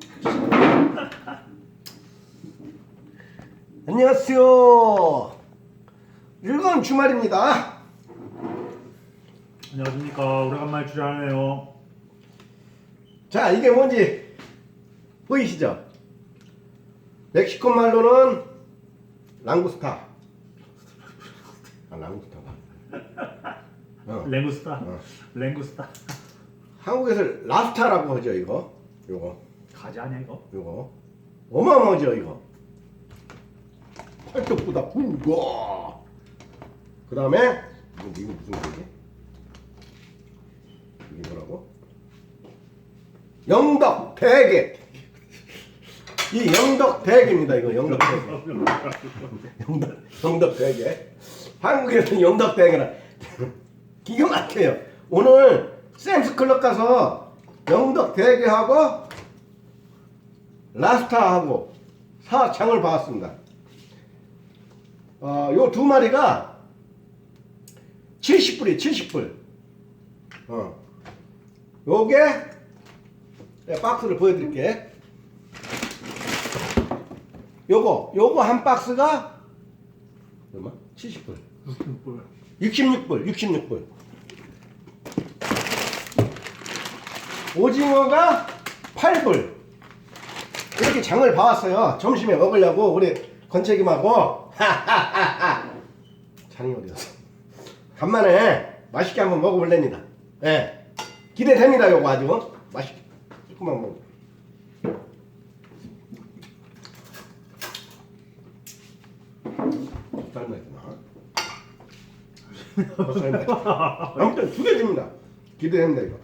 안녕하세요. 즐거운 주말입니다. 안녕하십니까 오래간만에 출연하네요 자, 이게 뭔지 보이시죠? 멕시코 말로는 랑구스타. 아, 랑구스타가. 어. 랭구스타 어. 랭구스타 한국에서 랍스타라고 하죠, 이거. 요거. 가지 아니야 이거? 요거. 어마어마하죠, 이거. 팔뚝보다 굵고. 그 다음에, 이거, 이거 무슨 거지? 이게 뭐라고? 영덕 대게. 이 영덕 대게입니다, 이거 영덕 대게. 영덕, 영덕 대게. 한국에서는 영덕 대게라. 기가 막혀요. 오늘 샘스 클럽 가서 영덕 대게하고 라스타하고 사장을 봐왔습니다. 어, 요 두 마리가 70불이에요, 70불. 어. 요게, 내가 박스를 보여드릴게. 요거, 요거 한 박스가, 얼마? 70불. 66불, 66불. 오징어가 8불. 장을 봐왔어요. 점심에 먹으려고 우리 건책임하고 장이 어디 갔어? 간만에 맛있게 한번 먹어볼랍니다. 예, 기대됩니다. 요거 아주 맛있게 조금만 먹어. 삶아있구나. 더 삶아야 아무튼 두 개 줍니다. 기대됩니다 이거.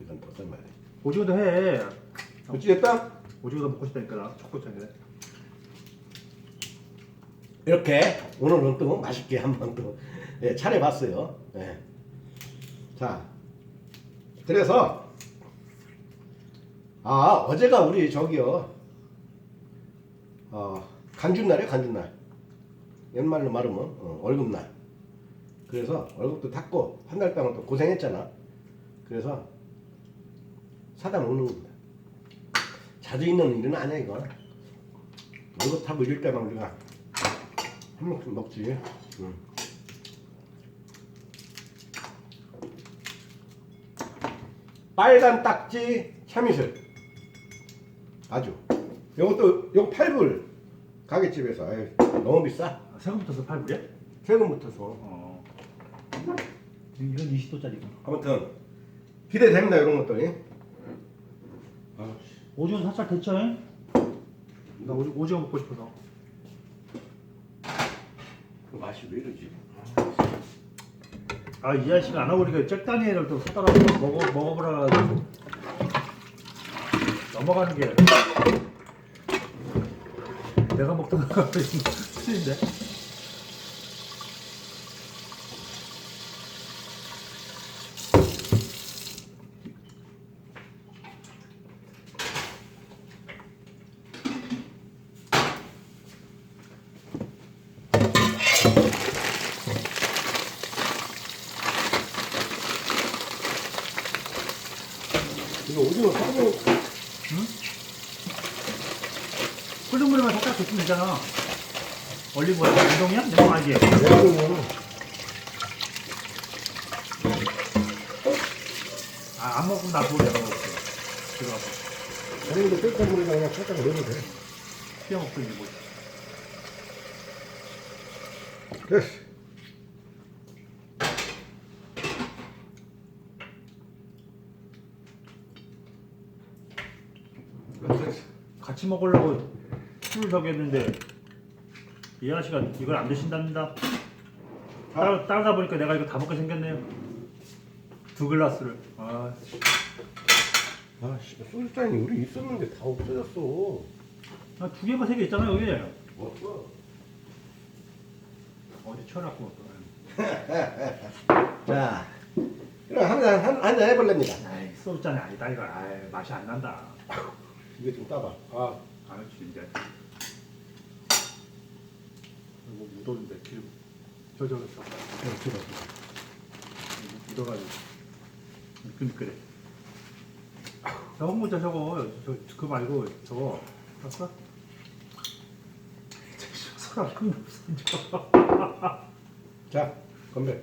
이건 더 삶아야 돼. 오징어도 해 어찌됐다? 오징어도 먹고 싶다니까 나 촉구장에. 이렇게 오늘은 또 맛있게 한번 또 예, 차려봤어요. 예. 자, 그래서 아 어제가 우리 저기요 어, 간준날이에요 간준날. 옛말로 말하면 어, 월급날. 그래서 월급도 탔고 한 달 동안 또 고생했잖아. 그래서 사다 먹는 겁니다 자주 있는 일은 아니야 이거 타고 이럴 때만 우리가 한 먹씩 먹지. 응. 빨간 딱지 참이슬. 아주. 요것도 요 8불 가게집에서 에이, 너무 비싸. 세금부터 서 8불이야? 세금부터 서. 어 이건 20도짜리고 아무튼 기대됩니다 이런 것들이. 아, 오징어 살짝 데쳐 나 오징어, 오징어 먹고 싶어서 그 맛이 왜 이러지? 아 이 아저씨가 안 오니까 잭다니엘을 또 사다가 먹어, 먹어보라 가지고. 넘어가는 게. 내가 먹던 거랑 틀린데? 끓는 물에만 살짝 데치면 되잖아 올리브오일 냉동이야? 냉동? 내용은 아, 안 먹으면 나 보고 내가 먹을게 들어가 아니면 끓던 물에다 그냥 살짝 넣어도 돼. 튀어 먹고 있는 거지. 됐어. 같이 먹으려고 술을 저기 했는데 이 아저씨가 이걸 안 드신답니다. 따, 따르다 보니까 내가 이거 다 먹게 생겼네요. 두 글라스를. 아, 아, 씨, 소주잔이 우리 있었는데 다 없어졌어. 아, 두 개가 세 개 있잖아 여기. 뭐? 어디 쳐놨고 또 자, 그럼 한잔 한, 한잔 해볼랍니다. 아이 소주잔이 아니다 이거. 아이, 맛이 안 난다. 이거 좀 따봐. 아, 아 진짜 이거 묻었는데 저 어, 들어. 묻어가지고 아우, 저거 문자 저거 저, 그거 말고 저거 봤어? 사람 큰 없어 자, 건배.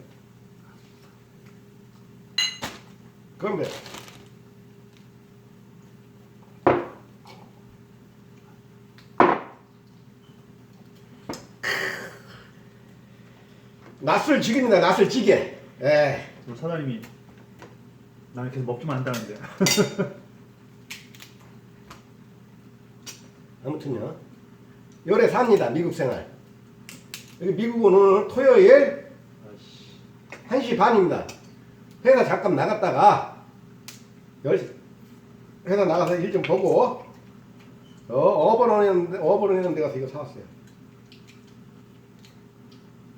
건배. 낯을 지깁니다. 낯을 지게. 에. 우리 사장님이 나는 계속 먹기만 한다는데 아무튼요. 요래 삽니다. 미국 생활. 여기 미국은 오늘 토요일 아이씨 1시 반입니다. 회사 잠깐 나갔다가 10시 회사 나가서 일 좀 보고 어, 어버런 어버런 있는 데 가서 이거 사왔어요.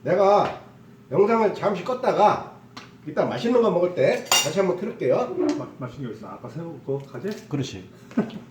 내가 영상을 잠시 껐다가 이따 맛있는 거 먹을 때 다시 한번 틀을게요. 마, 맛있는 게 있어 아까 새우 그거 가지? 그렇지.